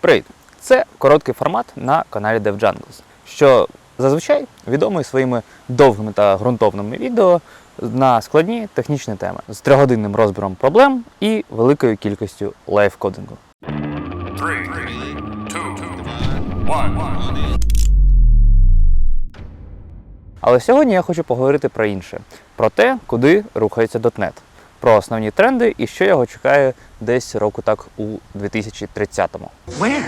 Привіт! Це короткий формат на каналі DevJungles, що зазвичай відомий своїми довгими та ґрунтовними відео на складні технічні теми з трьохгодинним розбіром проблем і великою кількістю лайфкодингу. Але сьогодні я хочу поговорити про інше: про те, куди рухається .NET, про основні тренди і що його чекає десь року так у 2030-му. Where?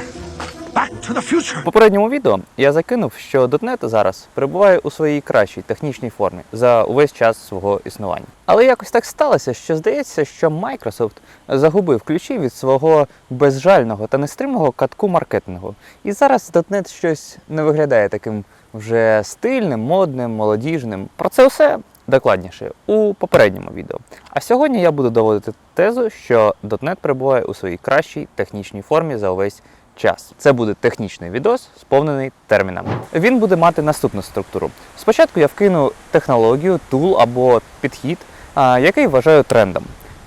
Back to the future. В попередньому відео я закинув, що .NET зараз перебуває у своїй кращій технічній формі за увесь час свого існування. Але якось так сталося, що здається, що Microsoft загубив ключі від свого безжального та нестримного катку маркетингу. І зараз .NET щось не виглядає таким вже стильним, модним, молодіжним. Про це все докладніше у попередньому відео. А сьогодні я буду доводити тезу, що .NET перебуває у своїй кращій технічній формі за увесь час. Це буде технічний відос, сповнений термінами. Він буде мати наступну структуру. Спочатку я вкину технологію, тул або підхід, який вважаю трендом.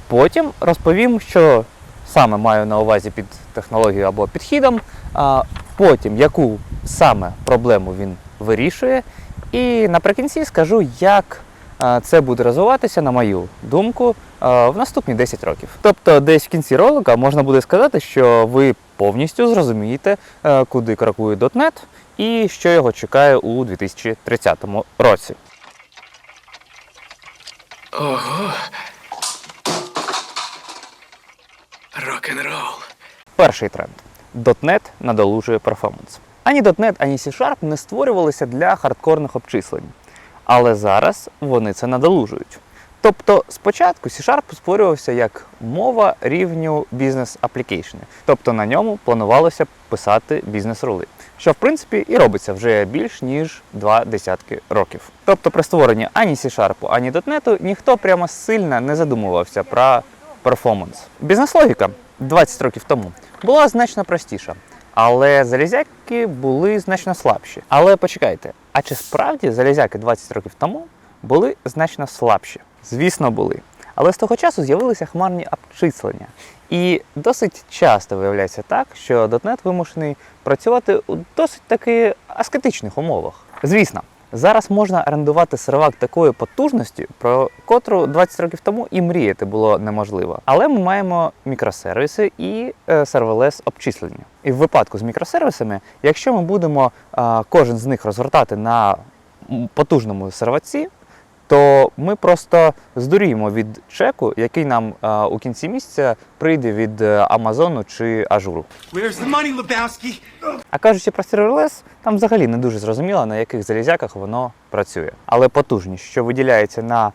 Потім розповім, що саме маю на увазі під технологією або підхідом, потім яку саме проблему він вирішує. І наприкінці скажу, як це буде розвиватися, на мою думку, в наступні 10 років. Тобто, десь в кінці ролика можна буде сказати, що ви повністю зрозумієте, куди крокує .NET і що його чекає у 2030 році. Ого. Рок-н-рол. Перший тренд. .NET надолужує перформанс. Ані .NET, ані C-Sharp не створювалися для хардкорних обчислень. Але зараз вони це надолужують. Тобто спочатку C-Sharp створювався як мова рівню бізнес application, тобто на ньому планувалося писати бізнес-рули, що в принципі і робиться вже більш ніж два десятки років. Тобто при створенні ані C-Sharp, ані .NET ніхто прямо сильно не задумувався про перформанс. Бізнес-логіка 20 років тому була значно простіша. Але залізяки були значно слабші. Але почекайте, а чи справді залізяки 20 років тому були значно слабші? Звісно, були. Але з того часу з'явилися хмарні обчислення. І досить часто виявляється так, що .NET вимушений працювати у досить таки аскетичних умовах. Звісно, зараз можна орендувати сервак такою потужності, про котру 20 років тому і мріяти було неможливо. Але ми маємо мікросервіси і е, сервелес обчислення. І в випадку з мікросервісами, якщо ми будемо е, кожен з них розгортати на потужному серваці, то ми просто здуріємо від чеку, який нам е, у кінці місяця прийде від е, Амазону чи Ажуру. Money, А кажучи про серверлес, там взагалі не дуже зрозуміло, на яких залізяках воно працює. Але потужність, що виділяється на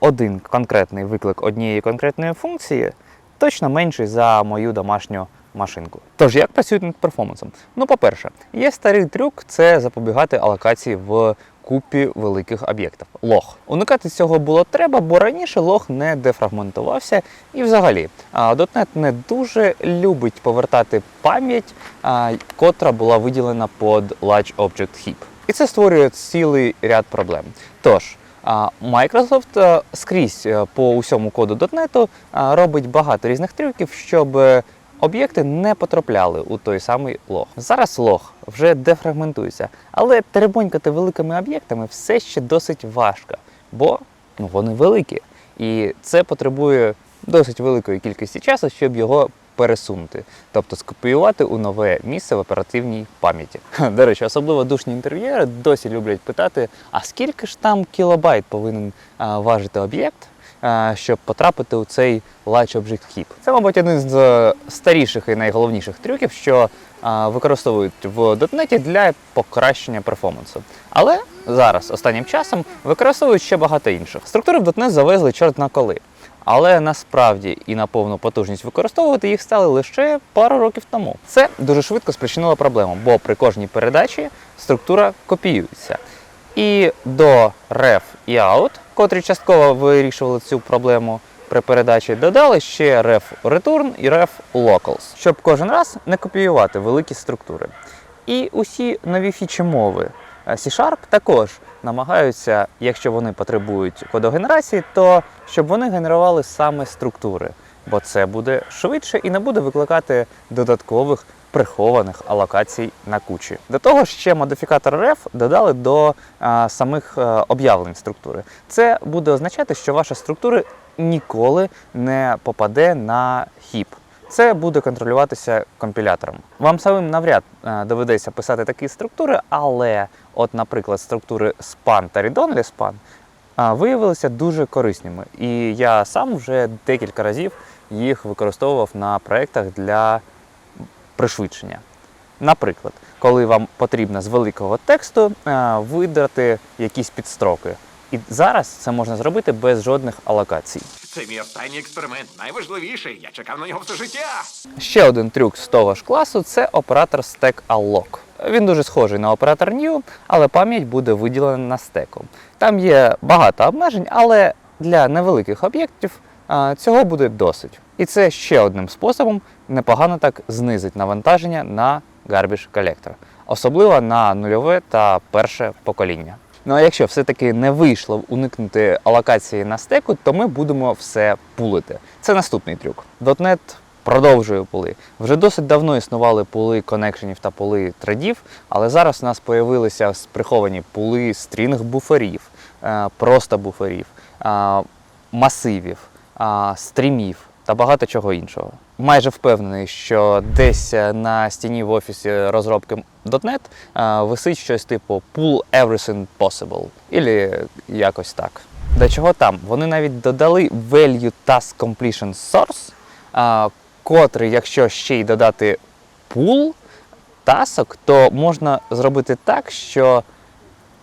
один конкретний виклик однієї конкретної функції, точно менший за мою домашню машинку. Тож, як працюють над перформансом? Ну, по-перше, є старий трюк це запобігати алокації в купі великих об'єктів лог. Уникати цього було треба, бо раніше лог не дефрагментувався. І взагалі, .NET не дуже любить повертати пам'ять, котра була виділена під Large Object Heap. І це створює цілий ряд проблем. Тож, Microsoft скрізь по усьому коду .NET робить багато різних трюків, щоб об'єкти не потрапляли у той самий лог. Зараз лог вже дефрагментується, але теребонькати великими об'єктами все ще досить важко, бо ну, вони великі. І це потребує досить великої кількості часу, щоб його пересунути, тобто скопіювати у нове місце в оперативній пам'яті. До речі, особливо душні інтерв'єри досі люблять питати: а скільки ж там кілобайт повинен а, важити об'єкт, щоб потрапити у цей Large Object Heap. Це, мабуть, один з е, старіших і найголовніших трюків, що використовують в .NET для покращення перформансу. Але зараз, останнім часом, використовують ще багато інших. Структури в .NET завезли чорт на коли. Але насправді і на повну потужність використовувати їх стали лише пару років тому. Це дуже швидко спричинило проблему, бо при кожній передачі структура копіюється. І до ref і out, котрі частково вирішували цю проблему при передачі, додали ще ref return і ref locals, щоб кожен раз не копіювати великі структури. І усі нові фічі мови е, C-Sharp також намагаються, якщо вони потребують кодогенерації, то щоб вони генерували саме структури, бо це буде швидше і не буде викликати додаткових прихованих алокацій на кучі. До того ще модифікатор ref додали до а, самих е, об'явлень структури. Це буде означати, що ваша структура ніколи не попаде на хіп. Це буде контролюватися компілятором. Вам самим навряд е, доведеться писати такі структури, але, от, наприклад, структури span та read-only span виявилися дуже корисними. І я сам вже декілька разів їх використовував на проєктах для пришвидшення. Наприклад, коли вам потрібно з великого тексту е, видати якісь підстроки. І зараз це можна зробити без жодних алокацій. Це мій останній експеримент, найважливіший. Я чекав на нього все життя. Ще один трюк з того ж класу це оператор Stack Unlock. Він дуже схожий на оператор New, але пам'ять буде виділена на стеку. Там є багато обмежень, але для невеликих об'єктів цього буде досить. І це ще одним способом непогано так знизить навантаження на Garbage Collector, особливо на нульове та перше покоління. Ну а якщо все-таки не вийшло уникнути алокації на стеку, то ми будемо все пулити. Це наступний трюк. .NET продовжує пули. Вже досить давно існували пули коннекшенів та пули тредів, але зараз у нас появилися приховані пули стрінг буферів, е, просто буферів, е, масивів, стрімів та багато чого іншого. Майже впевнений, що десь е, на стіні в офісі розробки .NET е, висить щось типу Pull Everything Possible, і якось так. До чого там? Вони навіть додали Value Task Completion Source, котрий, якщо ще й додати пул тасок, то можна зробити так, що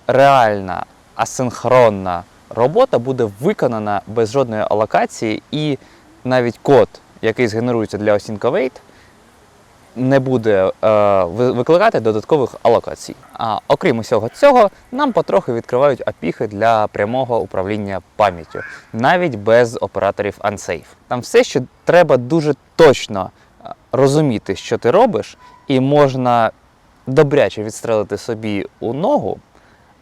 реальна асинхронна робота буде виконана без жодної алокації, і навіть код, який згенерується для Async Await, не буде е, викликати додаткових алокацій. А окрім усього цього, нам потрохи відкривають апіхи для прямого управління пам'яттю, навіть без операторів Unsafe. Там все, що треба дуже точно е, розуміти, що ти робиш, і можна добряче відстрелити собі у ногу,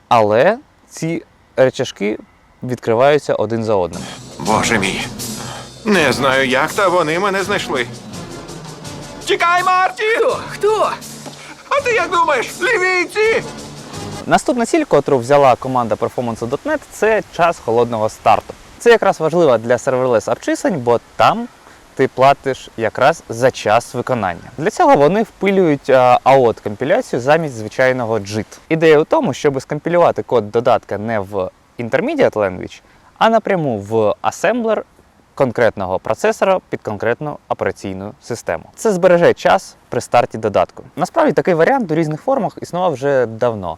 але ці речашки відкриваються один за одним. Боже мій. Не знаю як, та вони мене знайшли. Тікай, Марті! Хто? Хто? А ти як думаєш? Лівійці! Наступна ціль, котру взяла команда Performance.net, це час холодного старту. Це якраз важливо для серверлес обчислень, бо там ти платиш якраз за час виконання. Для цього вони впилюють AOT компіляцію замість звичайного JIT. Ідея у тому, щоб скомпілювати код додатка не в Intermediate Language, а напряму в асемблер конкретного процесора під конкретну операційну систему. Це збереже час при старті додатку. Насправді такий варіант у різних формах існував вже давно.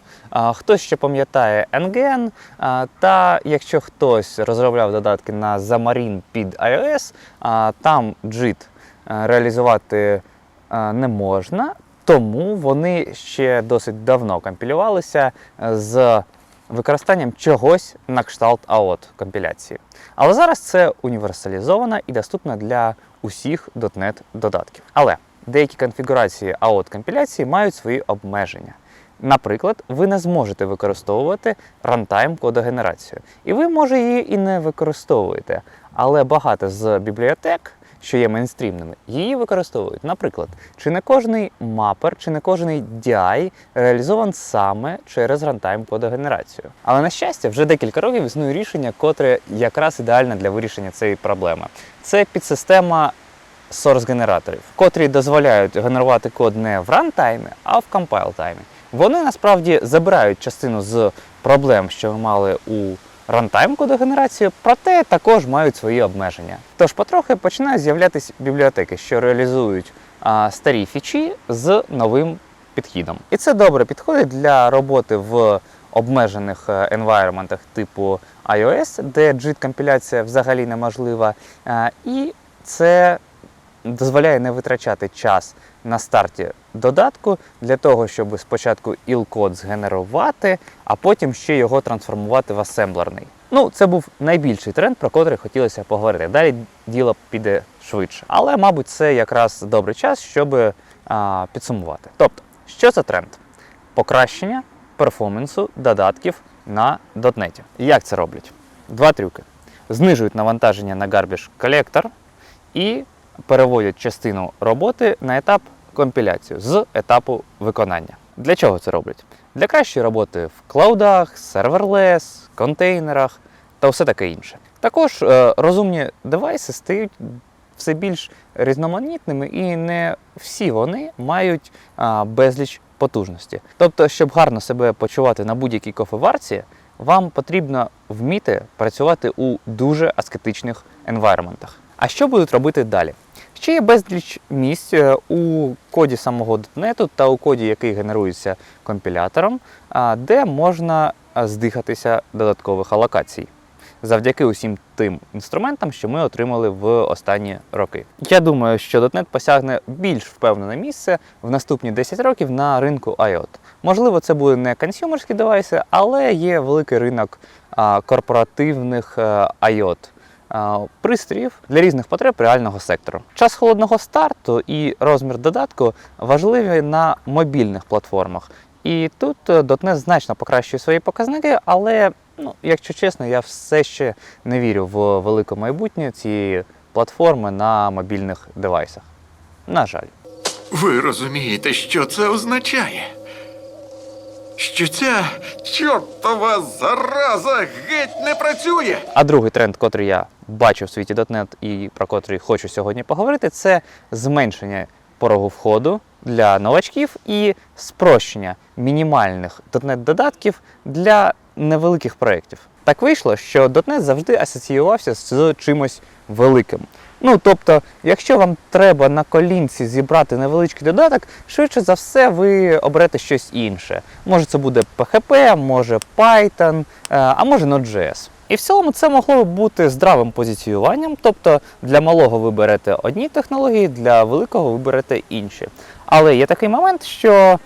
Хтось ще пам'ятає NGN, та якщо хтось розробляв додатки на Xamarin під iOS, там JIT реалізувати не можна, тому вони ще досить давно компілювалися е, з використанням чогось на кшталт AOT компіляції. Але зараз це універсалізовано і доступно для усіх .NET додатків. Але деякі конфігурації AOT компіляції мають свої обмеження. Наприклад, ви не зможете використовувати runtime кодогенерацію. І ви, може, її і не використовуєте. Але багато з бібліотек, що є мейнстрімними, її використовують. Наприклад, чи не кожний мапер, чи не кожний DI реалізован саме через runtime кодогенерацію. Але на щастя, вже декілька років існує рішення, котре якраз ідеальне для вирішення цієї проблеми. Це підсистема source-генераторів, котрі дозволяють генерувати код не в рантаймі, а в компайл-таймі. Вони насправді забирають частину з проблем, що ми мали у рантайм кодогенерації, проте також мають свої обмеження. Тож потрохи починають з'являтися бібліотеки, що реалізують старі фічі з новим підхідом. І це добре підходить для роботи в обмежених е, енвайроментах типу iOS, де JIT-компіляція взагалі неможлива. Е, І це дозволяє не витрачати час на старті додатку для того, щоб спочатку іл-код згенерувати, а потім ще його трансформувати в асемблерний. Ну, це був найбільший тренд, про котрий хотілося поговорити. Далі діло піде швидше. Але, мабуть, це якраз добрий час, щоб а, підсумувати. Тобто, що це тренд? Покращення перформансу додатків на .NET. Як це роблять? Два трюки. Знижують навантаження на Garbage Collector і переводять частину роботи на етап компіляцію з етапу виконання. Для чого це роблять? Для кращої роботи в клаудах, серверлес, контейнерах та все таке інше. Також е, розумні девайси стають все більш різноманітними, і не всі вони мають безліч потужності. Тобто, щоб гарно себе почувати на будь-якій кофеварці, вам потрібно вміти працювати у дуже аскетичних енвайроментах. А що будуть робити далі? Ще є безліч місць е, у коді самого .NET та у коді, який генерується компілятором, де можна здихатися додаткових алокацій завдяки усім тим інструментам, що ми отримали в останні роки. Я думаю, що .NET посягне більш впевнене місце в наступні 10 років на ринку IoT. Можливо, це буде не консюмерські девайси, але є великий ринок корпоративних а, IoT. Пристроїв для різних потреб реального сектору. Час холодного старту і розмір додатку важливі на мобільних платформах. І тут е, .NET значно покращує свої показники, але, ну, якщо чесно, я все ще не вірю в велике майбутнє цієї платформи на мобільних девайсах. На жаль. Ви розумієте, що це означає? Що ця чортова зараза геть не працює. А другий тренд, котрий я бачу в світі .NET і про котрий хочу сьогодні поговорити, це зменшення порогу входу для новачків і спрощення мінімальних .NET додатків для невеликих проєктів. Так вийшло, що .NET завжди асоціювався з чимось великим. Ну тобто, якщо вам треба на колінці зібрати невеличкий додаток, швидше за все ви оберете щось інше. Може це буде PHP, може Python, е, а може Node.js. І в цілому це могло б бути здравим позиціюванням, тобто для малого ви берете одні технології, для великого ви берете інші. Але є такий момент, що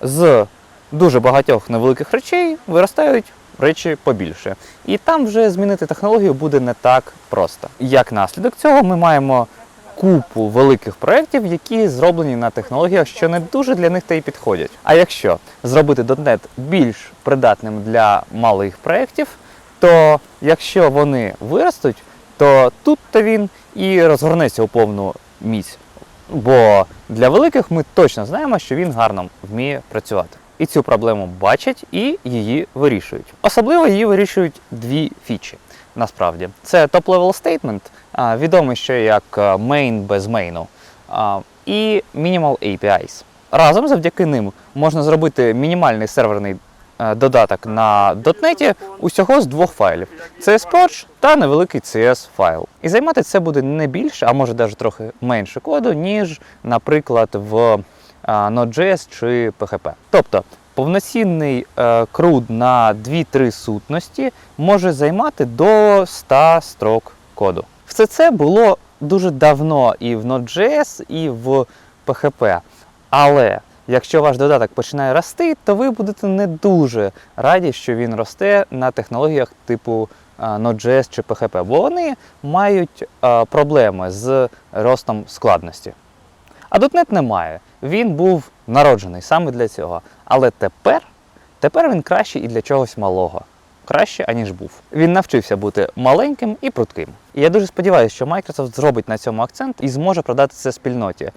з дуже багатьох невеликих речей виростають речі побільше. І там вже змінити технологію буде не так просто. Як наслідок цього, ми маємо купу великих проєктів, які зроблені на технологіях, що не дуже для них та й підходять. А якщо зробити .NET більш придатним для малих проєктів, то якщо вони виростуть, то тут то він і розгорнеться у повну міць. Бо для великих ми точно знаємо, що він гарно вміє працювати. І цю проблему бачать і її вирішують. Особливо її вирішують дві фічі. Насправді, це top-level statement, відомий ще як а, main без мейну, і minimal APIs. Разом завдяки ним можна зробити мінімальний серверний е, додаток на .NET усього з двох файлів: CSPorch та невеликий CS файл. І займати це буде не більше, а може навіть трохи менше коду, ніж, наприклад, в Node.js чи PHP. Тобто повноцінний е, CRUD на 2-3 сутності може займати до 100 строк коду. Все це було дуже давно і в Node.js, і в PHP. Але якщо ваш додаток починає рости, то ви будете не дуже раді, що він росте на технологіях типу а, Node.js чи PHP, бо вони мають а, проблеми з ростом складності. А .NET немає. Він був народжений саме для цього. Але тепер, тепер він кращий і для чогось малого. Краще, аніж був. Він навчився бути маленьким і прутким. І я дуже сподіваюся, що Microsoft зробить на цьому акцент і зможе продати це спільноті,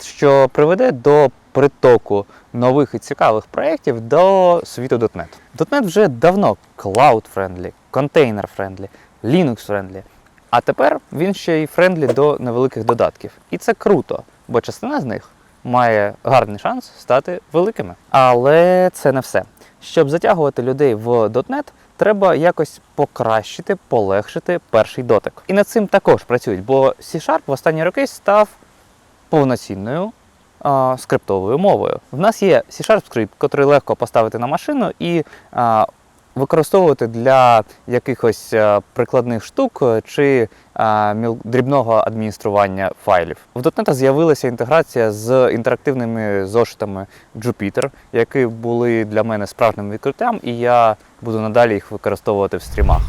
що приведе до притоку нових і цікавих проєктів до світу .NET. .NET вже давно cloud-friendly, container-friendly, Linux-friendly. А тепер він ще й френдлі до невеликих додатків. І це круто, бо частина з них має гарний шанс стати великими. Але це не все. Щоб затягувати людей в .NET, треба якось покращити, полегшити перший дотик. І над цим також працюють, бо C-Sharp в останні роки став повноцінною скриптовою мовою. В нас є C-Sharp скрипт, який легко поставити на машину і а, використовувати для якихось прикладних штук е, чи а, дрібного адміністрування файлів. В .NET з'явилася інтеграція з інтерактивними зошитами Jupyter, які були для мене справжнім відкриттям, і я буду надалі їх використовувати в стрімах.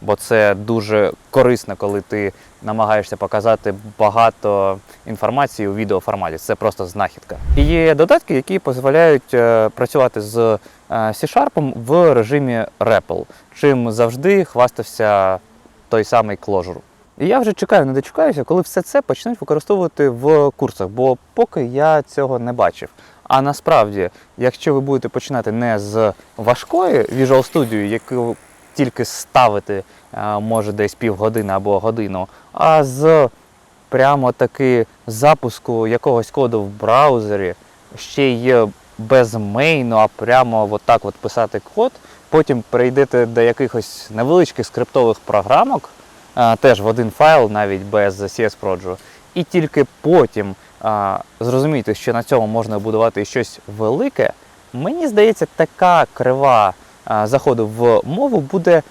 Бо це дуже корисно, коли ти намагаєшся показати багато інформації у відеоформаті. Це просто знахідка. І є додатки, які дозволяють е, працювати з е, C-Sharp в режимі REPL, чим завжди хвастався той самий Clojure, І я вже чекаю, не дочекаюся, коли все це почнуть використовувати в курсах, бо поки я цього не бачив. А насправді, якщо ви будете починати не з важкої Visual Studio, яку тільки ставити е, може десь півгодини або годину, а з прямо таки запуску якогось коду в браузері, ще й без мейну, а прямо от так от писати код, потім перейдете до якихось невеличких скриптових програмок, а, теж в один файл, навіть без CS Project, і тільки потім а, зрозумієте, що на цьому можна будувати щось велике, мені здається, така крива заходу в мову буде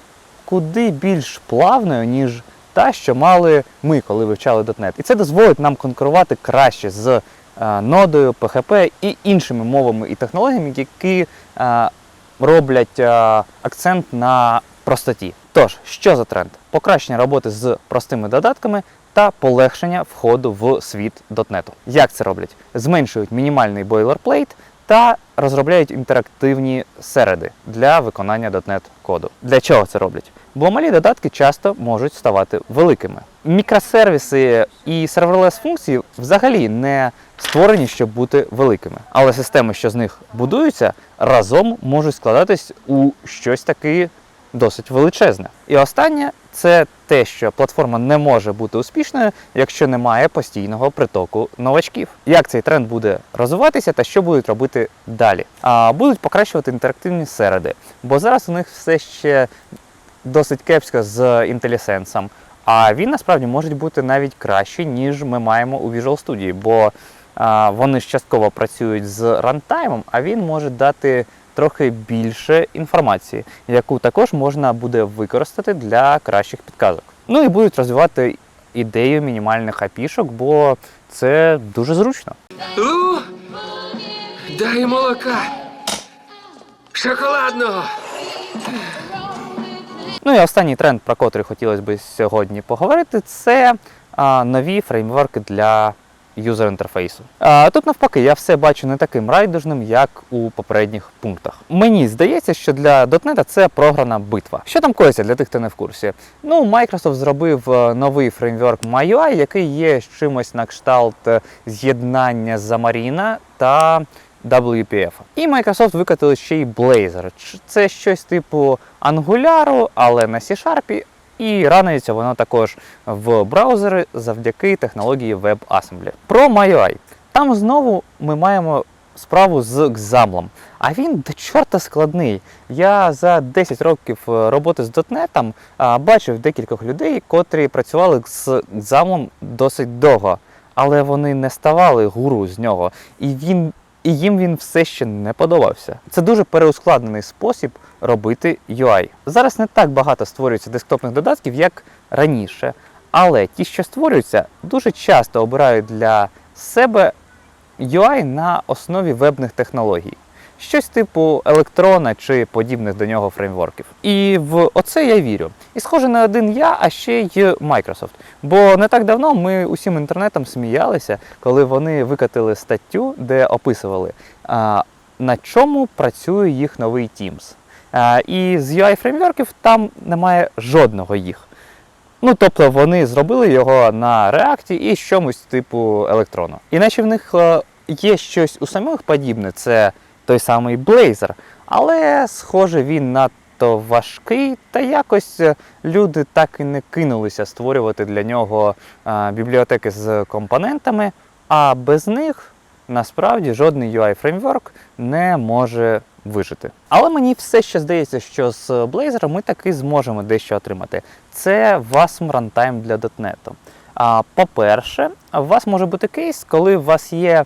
куди більш плавною, ніж та, що мали ми, коли вивчали .NET. І це дозволить нам конкурувати краще з е, нодою, PHP і іншими мовами і технологіями, які е, роблять е, акцент на простоті. Тож, що за тренд? Покращення роботи з простими додатками та полегшення входу в світ .NET. Як це роблять? Зменшують мінімальний бойлерплейт та розробляють інтерактивні середи для виконання .NET коду. Для чого це роблять? Бо малі додатки часто можуть ставати великими. Мікросервіси і серверлес функції взагалі не створені, щоб бути великими. Але системи, що з них будуються, разом можуть складатись у щось таке досить величезне. І останнє це те, що платформа не може бути успішною, якщо немає постійного притоку новачків. Як цей тренд буде розвиватися та що будуть робити далі? А будуть покращувати інтерактивні середи, бо зараз у них все ще досить кепсько з IntelliSense, а він насправді може бути навіть кращий, ніж ми маємо у Visual Studio, бо а, вони ж частково працюють з рантаймом, а він може дати трохи більше інформації, яку також можна буде використати для кращих підказок. Ну і будуть розвивати ідею мінімальних апішок, бо це дуже зручно. У, дай молока. Шоколадного. Ну і останній тренд, про котрий хотілося б сьогодні поговорити, це а, нові фреймворки для юзер інтерфейсу. А, тут навпаки, я все бачу не таким райдужним, як у попередніх пунктах. Мені здається, що для .NET це програна битва. Що там коїться для тих, хто не в курсі? Ну, Microsoft зробив е, новий фреймворк MyUI, який є чимось на кшталт е, з'єднання Xamarin та WPF. І Microsoft викатили ще й Blazor. Це щось типу Angular, але на C-Sharp, і ранується воно також в браузери завдяки технології WebAssembly. Про MyUI. Там знову ми маємо справу з Xaml. А він до чорта складний. Я за 10 років е, роботи з а, бачив декількох людей, котрі працювали з Xaml досить довго, але вони не ставали гуру з нього. І він і їм він все ще не подобався. Це дуже переускладнений спосіб робити UI. Зараз не так багато створюється десктопних додатків, як раніше, але ті, що створюються, дуже часто обирають для себе UI на основі вебних технологій. Щось типу електрона чи подібних до нього фреймворків. І в оце я вірю. І схоже не один я, а ще й Microsoft. Бо не так давно ми усім інтернетом сміялися, коли вони викатили статтю, де описували, а, на чому працює їх новий Teams. А, і з UI фреймворків там немає жодного їх. Ну, тобто вони зробили його на React і чомусь типу електрона. Іначе в них е, є щось у самих подібне, це той самий Blazor, але, схоже, він надто важкий, та якось е, люди так і не кинулися створювати для нього е, бібліотеки з компонентами, а без них насправді жодний UI фреймворк не може вижити. Але мені все ще здається, що з Blazor ми таки зможемо дещо отримати. Це WASM Runtime для .NET. По-перше, у вас може бути кейс, коли у вас є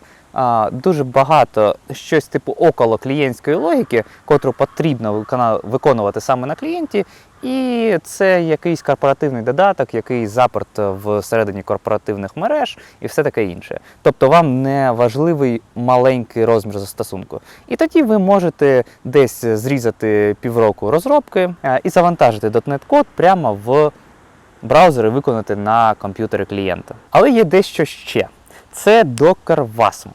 дуже багато щось типу около клієнтської логіки, котру потрібно виконувати саме на клієнті, і це якийсь корпоративний додаток, який заперт всередині корпоративних мереж і все таке інше. Тобто вам не важливий маленький розмір застосунку. І тоді ви можете десь зрізати півроку розробки е, і завантажити .NET код прямо в браузер виконати на комп'ютері клієнта. Але є дещо ще. Це Docker WASM.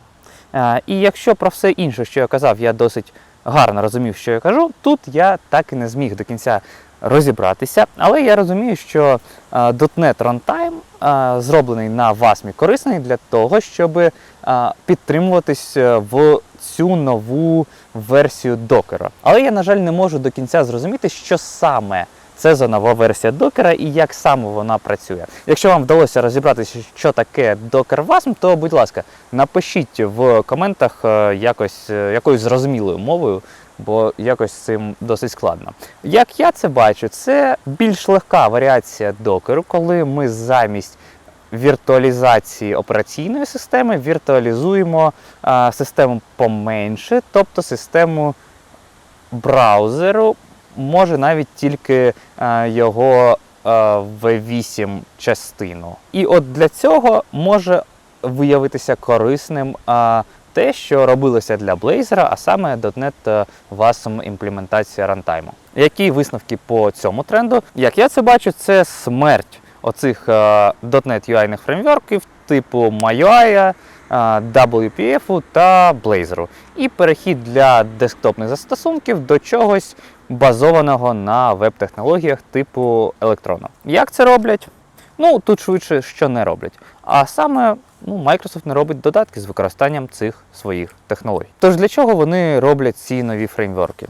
Е, І якщо про все інше, що я казав, я досить гарно розумів, що я кажу, тут я так і не зміг до кінця розібратися. Але я розумію, що е, .NET Runtime е, зроблений на WASM корисний для того, щоб е, підтримуватись е, в цю нову версію докера. Але я, на жаль, не можу до кінця зрозуміти, що саме це за нова версія докера і як саме вона працює. Якщо вам вдалося розібратися, що таке Docker WASM, то будь ласка, напишіть в коментах е, якось е, якоюсь зрозумілою мовою, бо якось цим досить складно. Як я це бачу, це більш легка варіація докеру, коли ми замість віртуалізації операційної системи віртуалізуємо а, систему поменше, тобто систему браузеру, може навіть тільки е, його е, V8 частину. І от для цього може виявитися корисним е, те, що робилося для Blazor, а саме .NET WASM імплементація рантайму. Які висновки по цьому тренду? Як я це бачу, це смерть оцих .NET UI фреймворків типу MyUI, WPF та Blazor. І перехід для десктопних застосунків до чогось базованого на веб-технологіях типу Electron. Як це роблять? Ну, тут швидше, що не роблять. А саме ну, Microsoft не робить додатки з використанням цих своїх технологій. Тож для чого вони роблять ці нові фреймворки?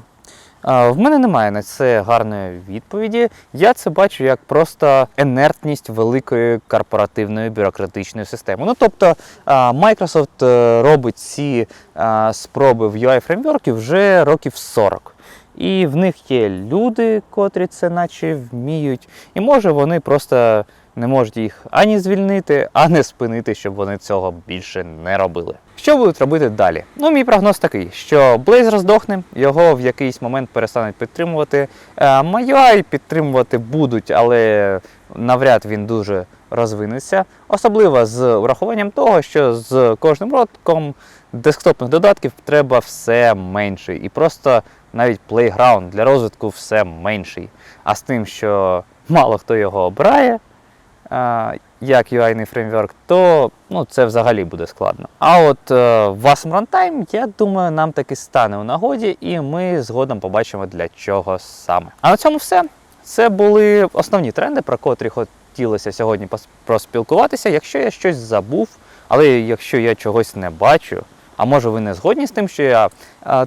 В мене немає на це гарної відповіді. Я це бачу як просто інертність великої корпоративної бюрократичної системи. Ну тобто Microsoft е, робить ці спроби в UI фреймворків вже років 40. І в них є люди, котрі це наче вміють, і може вони просто не можуть їх ані звільнити, ані спинити, щоб вони цього більше не робили. Що будуть робити далі? Ну, мій прогноз такий, що Blazor здохне, його в якийсь момент перестануть підтримувати. Е, підтримувати будуть, але навряд він дуже розвинеться. Особливо з урахуванням того, що з кожним роком десктопних додатків треба все менше. І просто навіть плейграунд для розвитку все менший. А з тим, що мало хто його обирає, як UI фреймворк, то ну, це взагалі буде складно. А от е, WASM Runtime, я думаю, нам таки стане у нагоді, і ми згодом побачимо для чого саме. А на цьому все. Це були основні тренди, про котрі хотілося сьогодні проспілкуватися. Якщо я щось забув, але якщо я чогось не бачу, а може ви не згодні з тим, що я,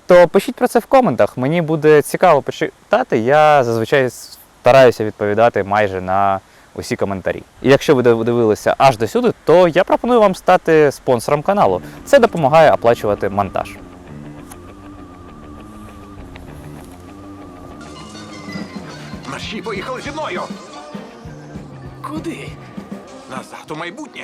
то пишіть про це в коментах. Мені буде цікаво почитати. Я зазвичай стараюся відповідати майже на усі коментарі. І якщо ви дивилися аж до сюди, то я пропоную вам стати спонсором каналу. Це допомагає оплачувати монтаж. Мерші поїхали зі мною. Куди? Назад у майбутнє.